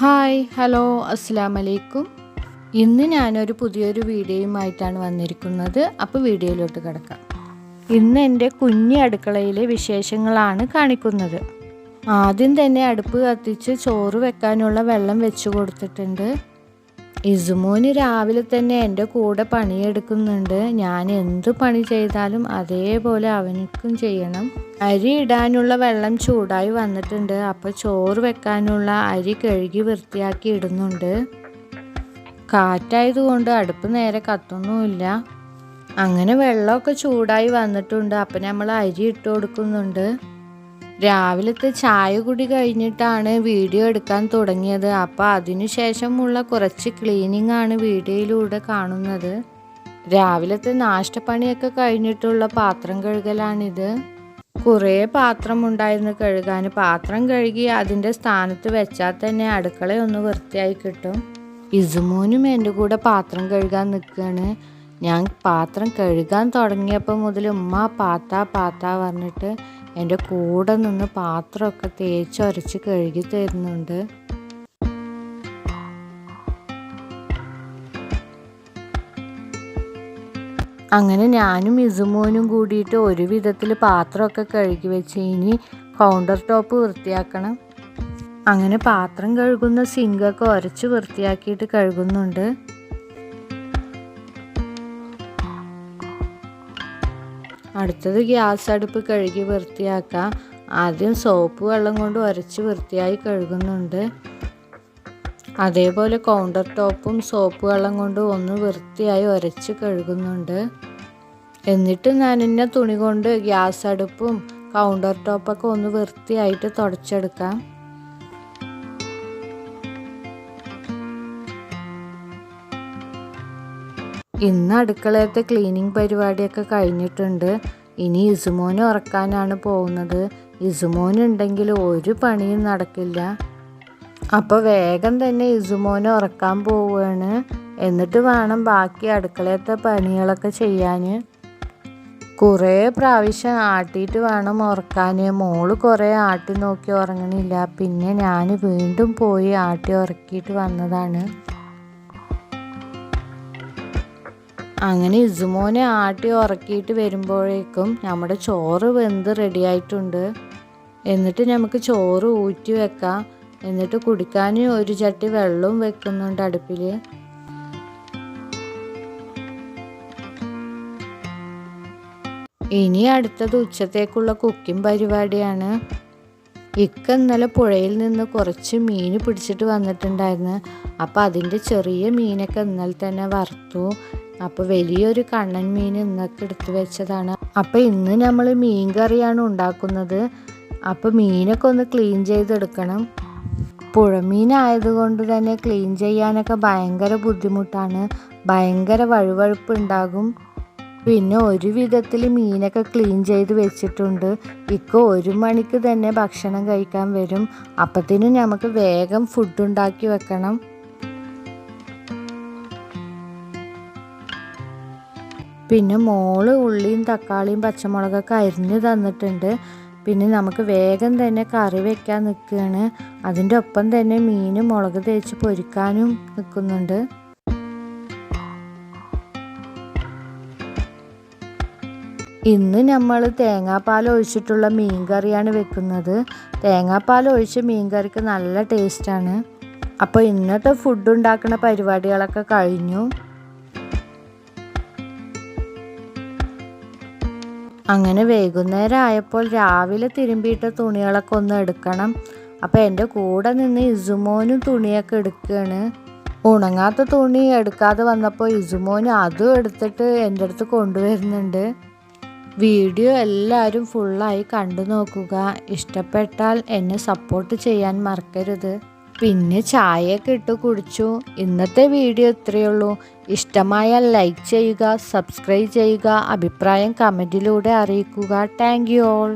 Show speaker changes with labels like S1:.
S1: Hi hello അസ്സാം വലൈക്കും ഇന്ന് ഞാനൊരു പുതിയൊരു വീഡിയോയുമായിട്ടാണ് വന്നിരിക്കുന്നത്. അപ്പോൾ വീഡിയോയിലോട്ട് കിടക്കാം. ഇന്ന് എന്റെ കുഞ്ഞി അടുക്കളയിലെ വിശേഷങ്ങളാണ് കാണിക്കുന്നത്. ആദ്യം തന്നെ അടുപ്പ് കത്തിച്ച് ചോറ് വെക്കാനുള്ള വെള്ളം വെച്ച് കൊടുത്തിട്ടുണ്ട്. ഇസുമോന് രാവിലെ തന്നെ എന്റെ കൂടെ പണിയെടുക്കുന്നുണ്ട്. ഞാൻ എന്ത് പണി ചെയ്താലും അതേപോലെ അവനക്കും ചെയ്യണം. അരി ഇടാനുള്ള വെള്ളം ചൂടായി വന്നിട്ടുണ്ട്. അപ്പോൾ ചോറ് വെക്കാനുള്ള അരി കഴുകി വൃത്തിയാക്കി ഇടുന്നുണ്ട്. കാറ്റായതുകൊണ്ട് അടുപ്പ് നേരെ കത്തൊന്നുമില്ല. അങ്ങനെ വെള്ളമൊക്കെ ചൂടായി വന്നിട്ടുണ്ട്. അപ്പം നമ്മൾ അരി ഇട്ട് കൊടുക്കുന്നുണ്ട്. രാവിലത്തെ ചായ കുടി കഴിഞ്ഞിട്ടാണ് വീഡിയോ എടുക്കാൻ തുടങ്ങിയത്. അപ്പോൾ അതിനുശേഷമുള്ള കുറച്ച് ക്ലീനിങ് ആണ് വീഡിയോയിലൂടെ കാണുന്നത്. രാവിലത്തെ നാഷ്ടപ്പണിയൊക്കെ കഴിഞ്ഞിട്ടുള്ള പാത്രം കഴുകലാണിത്. കുറേ പാത്രം ഉണ്ടായിരുന്നു കഴുകാൻ. പാത്രം കഴുകി അതിന്റെ സ്ഥാനത്ത് വെച്ചാൽ തന്നെ അടുക്കളയൊന്ന് വൃത്തിയായി കിട്ടും. ഇസുമോനും എന്റെ കൂടെ പാത്രം കഴുകാൻ നിൽക്കുകയാണ്. ഞാൻ പാത്രം കഴുകാൻ തുടങ്ങിയപ്പോൾ മുതൽ ഉമ്മ പാത്ത പാത്ത പറഞ്ഞിട്ട് എന്റെ കൂടെ നിന്ന് പാത്രമൊക്കെ തേച്ചൊരച്ച് കഴുകി തരുന്നുണ്ട്. അങ്ങനെ ഞാനും ഇസുമോനും കൂടിയിട്ട് ഒരു വിധത്തിൽ പാത്രമൊക്കെ കഴുകി വെച്ച് ഇനി കൗണ്ടർ ടോപ്പ് വൃത്തിയാക്കണം. അങ്ങനെ പാത്രം കഴുകുന്ന സിങ്കൊക്കെ ഉരച്ച് വൃത്തിയാക്കിയിട്ട് കഴുകുന്നുണ്ട്. അടുത്തത് ഗ്യാസ് അടുപ്പ് കഴുകി വൃത്തിയാക്കാം. ആദ്യം സോപ്പ് വെള്ളം കൊണ്ട് ഉരച്ച് വൃത്തിയായി കഴുകുന്നുണ്ട്. അതേപോലെ കൗണ്ടർ ടോപ്പും സോപ്പ് വെള്ളം കൊണ്ട് ഒന്ന് വൃത്തിയായി ഉരച്ച് കഴുകുന്നുണ്ട്. എന്നിട്ട് ഞാൻ എന്നെ തുണി കൊണ്ട് ഗ്യാസ് അടുപ്പും കൗണ്ടർ ടോപ്പൊക്കെ ഒന്ന് വൃത്തിയായിട്ട് തുടച്ചെടുക്കാം. ഇന്ന് അടുക്കളയത്തെ ക്ലീനിങ് പരിപാടിയൊക്കെ കഴിഞ്ഞിട്ടുണ്ട്. ഇനി ഇസുമോനെ ഉറക്കാനാണ് പോകുന്നത്. ഇസുമോൻ ഉണ്ടെങ്കിൽ ഒരു പണിയും നടക്കില്ല. അപ്പോൾ വേഗം തന്നെ ഇസുമോനെ ഉറക്കാൻ പോവുകയാണ് എന്നിട്ട് വേണം ബാക്കി അടുക്കളയത്തെ പണികളൊക്കെ ചെയ്യാൻ കുറേ പ്രാവശ്യം ആട്ടിയിട്ട് വേണം ഉറക്കാൻ. മോൾ കുറേ ആട്ടി നോക്കി ഉറങ്ങണില്ല. പിന്നെ ഞാൻ വീണ്ടും പോയി ആട്ടി ഉറക്കിയിട്ട് വന്നതാണ്. അങ്ങനെ ഇസുമോനെ ആട്ടി ഉറക്കിയിട്ട് വരുമ്പോഴേക്കും നമ്മുടെ ചോറ് വെന്ത് റെഡിയായിട്ടുണ്ട് എന്നിട്ട് നമുക്ക് ചോറ് ഊറ്റി വെക്കാം. എന്നിട്ട് കുടിക്കാൻ ഒരു ചട്ടി വെള്ളവും വെക്കുന്നുണ്ട് അടുപ്പിൽ ഇനി അടുത്തത് ഉച്ചത്തേക്കുള്ള കുക്കിംഗ് പരിപാടിയാണ്. ഇക്ക ഇന്നലെ പുഴയിൽ നിന്ന് കുറച്ച് മീൻ പിടിച്ചിട്ട് വന്നിട്ടുണ്ടായിരുന്നു. അപ്പോൾ അതിന്റെ ചെറിയ മീനൊക്കെ ഇന്നലെ തന്നെ വറുത്തു. അപ്പോൾ വലിയൊരു കണ്ണൻ മീൻ ഇന്നൊക്കെ എടുത്തു വെച്ചതാണ്. അപ്പോൾ ഇന്ന് നമ്മൾ മീൻ കറിയാണ് ഉണ്ടാക്കുന്നത്. അപ്പോൾ മീനൊക്കെ ഒന്ന് ക്ലീൻ ചെയ്തെടുക്കണം. പുഴമീനായതുകൊണ്ട് തന്നെ ക്ലീൻ ചെയ്യാനൊക്കെ ഭയങ്കര ബുദ്ധിമുട്ടാണ്. ഭയങ്കര വഴുവഴുപ്പ് ഉണ്ടാകും. പിന്നെ ഒരു വിധത്തിൽ മീനൊക്കെ ക്ലീൻ ചെയ്ത് വെച്ചിട്ടുണ്ട്. ഇക്ക ഒരു മണിക്ക് തന്നെ ഭക്ഷണം കഴിക്കാൻ വരും. അപ്പത്തിനും നമുക്ക് വേഗം ഫുഡ് ഉണ്ടാക്കി വെക്കണം. പിന്നെ മോൾ ഉള്ളിയും തക്കാളിയും പച്ചമുളകൊക്കെ അരിഞ്ഞ് തന്നിട്ടുണ്ട്. പിന്നെ നമുക്ക് വേഗം തന്നെ കറി വെക്കാൻ നിൽക്കുകയാണ് അതിന്റെ ഒപ്പം തന്നെ മീനും മുളക് തേച്ച് പൊരിക്കാനും നിൽക്കുന്നുണ്ട് ഇന്ന് നമ്മൾ തേങ്ങാപ്പാൽ ഒഴിച്ചിട്ടുള്ള മീൻ കറിയാണ് വെക്കുന്നത്. തേങ്ങാപ്പാൽ ഒഴിച്ച് മീൻ കറിക്ക് നല്ല ടേസ്റ്റാണ് അപ്പോൾ ഇന്നത്തെ ഫുഡ് ഉണ്ടാക്കുന്ന പരിപാടികളൊക്കെ കഴിഞ്ഞു. അങ്ങനെ വൈകുന്നേരം ആയപ്പോൾ രാവിലെ തിരുമ്പിയിട്ട തുണികളൊക്കെ ഒന്ന് എടുക്കണം. അപ്പോൾ എന്റെ കൂടെ നിന്ന് ഇസുമോനും തുണിയൊക്കെ എടുക്കുകയാണ് ഉണങ്ങാത്ത തുണി എടുക്കാതെ വന്നപ്പോൾ ഇസുമോന് അതും എടുത്തിട്ട് എന്റെ അടുത്ത് കൊണ്ടുവരുന്നുണ്ട്. വീഡിയോ എല്ലാവരും ഫുള്ളായി കണ്ടു നോക്കുക. ഇഷ്ടപ്പെട്ടാൽ എന്നെ സപ്പോർട്ട് ചെയ്യാൻ മറക്കരുത്. പിന്നെ ചായയൊക്കെ ഇട്ട് കുടിച്ചു. ഇന്നത്തെ വീഡിയോ ഇത്രയേ ഉള്ളൂ ഇഷ്ടമായാൽ ലൈക്ക് ചെയ്യുക സബ്സ്ക്രൈബ് ചെയ്യുക അഭിപ്രായം കമന്റിലൂടെ അറിയിക്കുക. Thank you all